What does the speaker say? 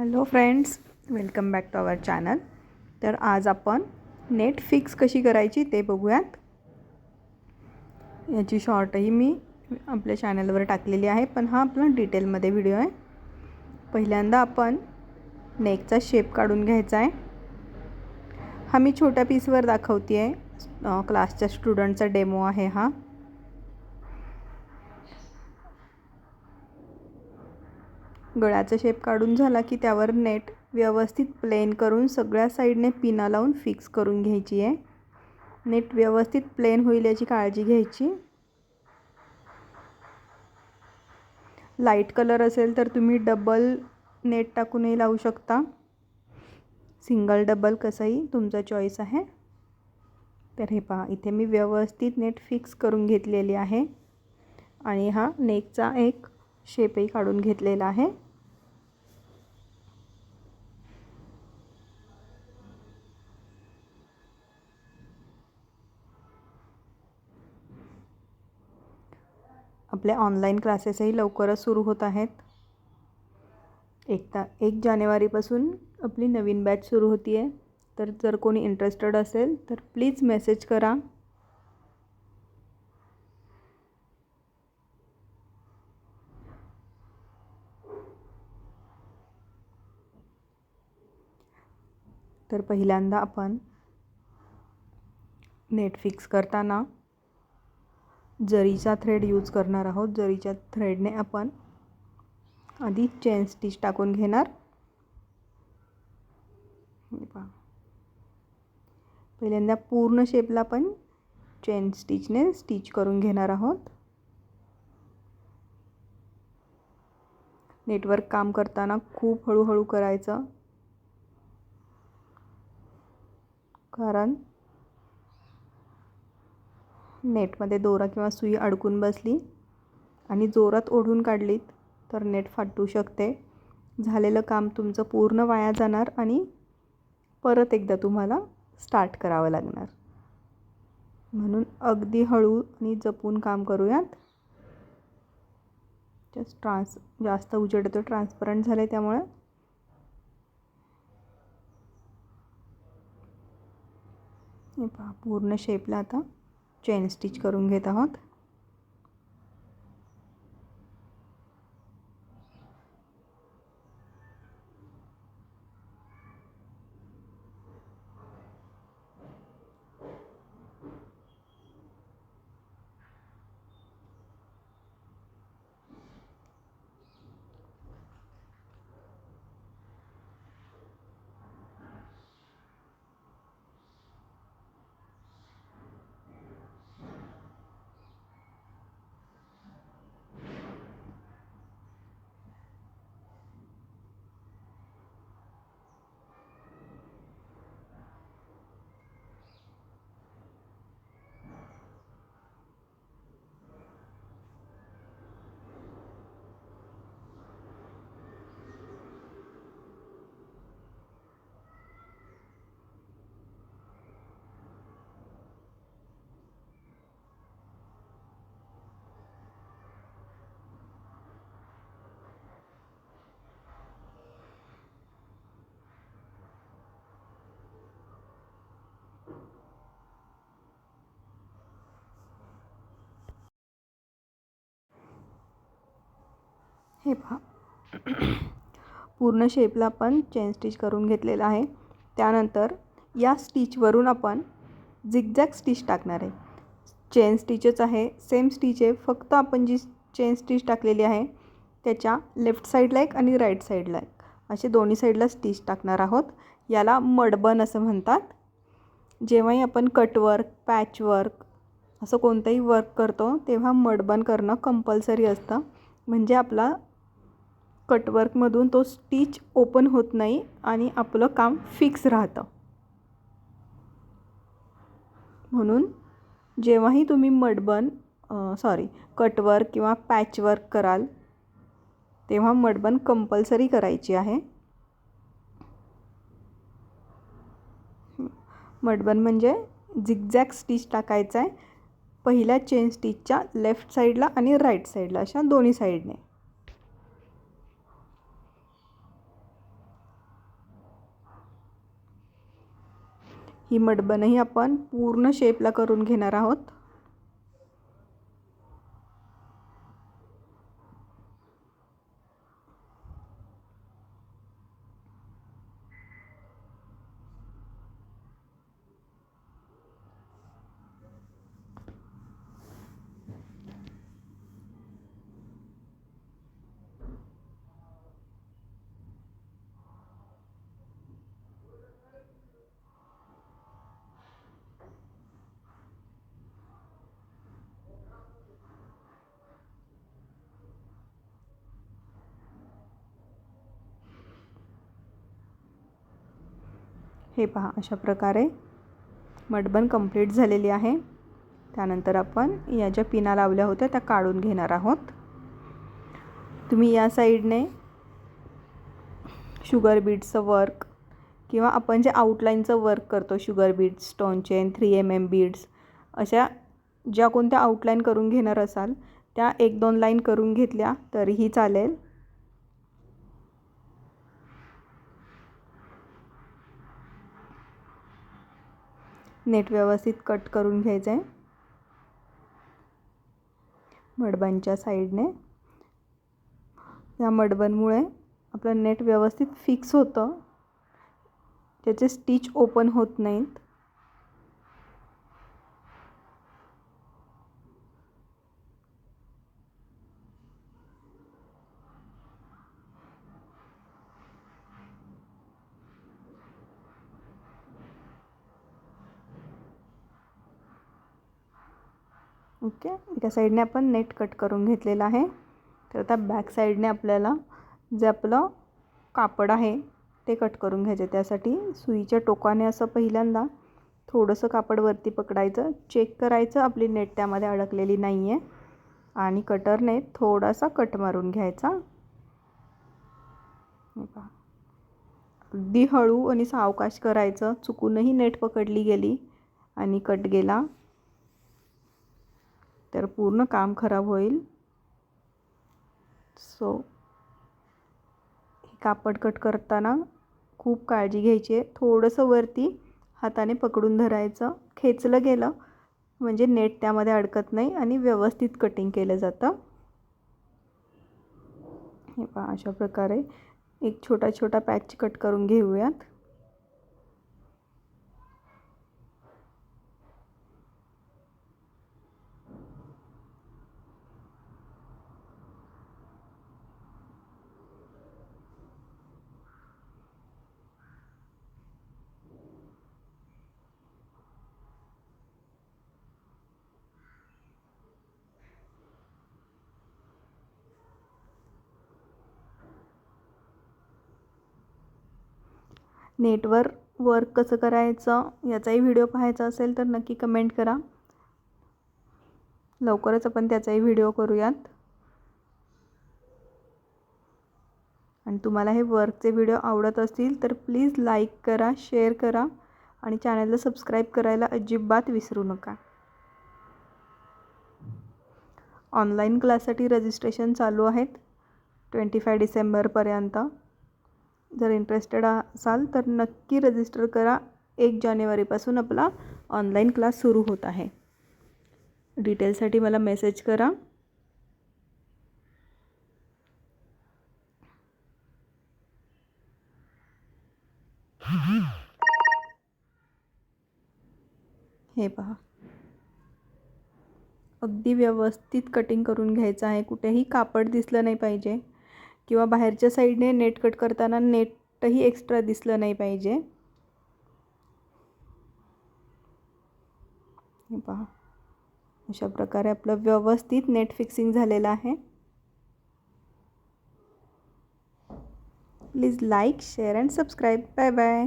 Hello friends welcome back to our channel. तर आज आपण नेट फिक्स कशी करायची ते बघूयात. याची शॉर्टही मी आपल्या चॅनलवर टाकलेली आहे पण हा आपला डिटेलमध्ये व्हिडिओ आहे. पहिल्यांदा आपण नेकचा शेप काढून घ्यायचा आहे. हा मी छोट्या पीसवर दाखवते आहे क्लासच्या स्टुडंटचा डेमो आहे हा. गळ्याचा शेप काढून झाला की त्यावर नेट व्यवस्थित प्लेन करून सगळ्या साईडने पिना लावून फिक्स करून घ्यायची आहे. नेट व्यवस्थित प्लेन होईल याची काळजी घ्यायची. लाइट कलर असेल तर तुम्ही डबल नेट टाकूनही लावू शकता. सिंगल डबल कसंही तुमचा चॉईस आहे. तर हे पहा इथे मी व्यवस्थित नेट फिक्स करून घेतलेली आहे. आणि हा नेकचा एक शेपही काढून घेतलेला आहे. आपले ऑनलाईन क्लासेसही लवकरच सुरू होत आहेत. एक ता एक जानेवारीपासून आपली नवीन बॅच सुरू होती आहे तर जर कोणी इंटरेस्टेड असेल तर प्लीज मेसेज करा. तर पहिल्यांदा आपण नेट फिक्स करताना जरीचा थ्रेड यूज करणार आहोत. जरीच्या थ्रेडने आपण आधी चेन स्टिच टाकून घेणार. पहा. पहिल्यांदा पूर्ण शेपला आपण चेन स्टिचने स्टिच करून घेणार आहोत. नेटवर्क काम करताना खूप हळूहळू करायचं. कारण नेटमध्ये दोरा किंवा सुई अडकून बसली आणि जोरात ओढून काढलीत तर नेट फाटू शकते. झालेलं काम तुमचं पूर्ण वाया जाणार आणि परत एकदा तुम्हाला स्टार्ट करावं लागणार. म्हणून अगदी हळू आणि जपून काम करूयात. जस्ट ट्रान्स जास्त उजेड येतो ट्रान्सपरंट झाले त्यामुळे. हे पहा पूर्ण शेपला आता. चेन स्टिच करून घेत आहोत. हे पहा. पूर्ण शेपला आपण चेन स्टिच करून घेतलेलं आहे. त्यानंतर या स्टिचवरून आपण झिगझॅग स्टिच टाकणार आहे. चेन स्टिचच आहे. सेम स्टिच आहे. फक्त आपण जी चेन स्टिच टाकलेली आहे त्याच्या लेफ्ट साईडला एक आणि राईट साईडला एक. असे दोन्ही साईडला स्टिच टाकणार आहोत. याला मडबन असं म्हणतात. जेव्हाही आपण कटवर्क पॅचवर्क असं कोणतंही वर्क करतो तेव्हा मडबन करणं कंपल्सरी असतं. म्हणजे आपला कटवर्कमधून तो स्टिच ओपन होत नाही आणि आपलं काम फिक्स राहतं. म्हणून जेव्हाही तुम्ही मडबन सॉरी कटवर्क किंवा पॅचवर्क कराल तेव्हा मडबन कंपल्सरी करायची आहे. मडबन म्हणजे झिगझॅग स्टिच टाकायचा आहे पहिल्या चेन स्टिचच्या लेफ्ट साईडला आणि राईट साईडला अशा दोन्ही साईडने ही मडबनही आपण पूर्ण शेपला करून घेणार आहोत. हे पहा अशा प्रकारे मटबन कंप्लीट झालेली आहे. त्यानंतर आपण या ज्या पिना लावल्या होत्या त्या काढून घेणार आहोत. तुम्ही या साईडने शुगर बीट्सचं वर्क किंवा आपण जे आउटलाईनचं वर्क करतो sugar beads stone chain three M M beads अशा ज्या कोणत्या आउटलाईन करून घेणार असाल त्या एक दोन लाईन करून घेतल्या तरीही चालेल. नेट व्यवस्थित कट करून घ्यायचं आहे मडबांच्या साईडने. या मडबनमुळे आपलं नेट व्यवस्थित फिक्स होतं. त्याचे स्टिच ओपन होत नाहीत. ओके. एका साईडने आपण नेट कट करून घेतलेला आहे. तर आता बॅक साईडने आपल्याला जे आपलं कापड आहे ते कट करून घ्यायचे. त्यासाठी सुईच्या टोकाने असं पहिल्यांदा थोडंसं कापड वरती पकडायचं. चेक करायचं. आपली नेट त्यामध्ये अडकलेली नाही आहे आणि कटरने थोडासा कट मारून घ्यायचा. अगदी हळू आणि सावकाश करायचं. चुकूनही नेट पकडली गेली आणि कट गेला. तर पूर्ण काम खराब होईल. सो हे कापड कट करताना खूप काळजी घ्यायची आहे. थोडंसं वरती हाताने पकडून धरायचं. खेचलं गेलं म्हणजे नेट त्यामध्ये अडकत नाही आणि व्यवस्थित कटिंग केलं जातं. हे पहा अशा प्रकारे एक छोटा छोटा पॅच कट करून घेऊयात. नेटवर वर्क कसं करायचं याचाही व्हिडिओ पाहायचा असेल तर नक्की कमेंट करा. लवकरच आपण त्याचाही व्हिडिओ करूयात. आणि तुम्हाला हे वर्कचे व्हिडिओ आवडत असतील तर प्लीज लाईक करा शेअर करा आणि चॅनलला सबस्क्राईब करायला अजिबात विसरू नका. ऑनलाईन क्लाससाठी रजिस्ट्रेशन चालू आहेत ट्वेंटी फाय डिसेंबरपर्यंत. जर इंटरेस्टेड असाल तर नक्की रजिस्टर करा. एक जानेवारीपासून आपला ऑनलाईन क्लास सुरू होत आहे. डिटेलसाठी मला मेसेज करा. हे पहा. अगदी व्यवस्थित कटिंग करून घ्यायचं आहे. कुठेही कापड दिसलं नाही पाहिजे. किंवा बाहेरच्या साईडने नेट कट करताना नेटही एक्स्ट्रा दिसलं नाही पाहिजे. पहा. अशा प्रकारे आपलं व्यवस्थित नेट फिक्सिंग झालेलं आहे. Please like share and subscribe bye bye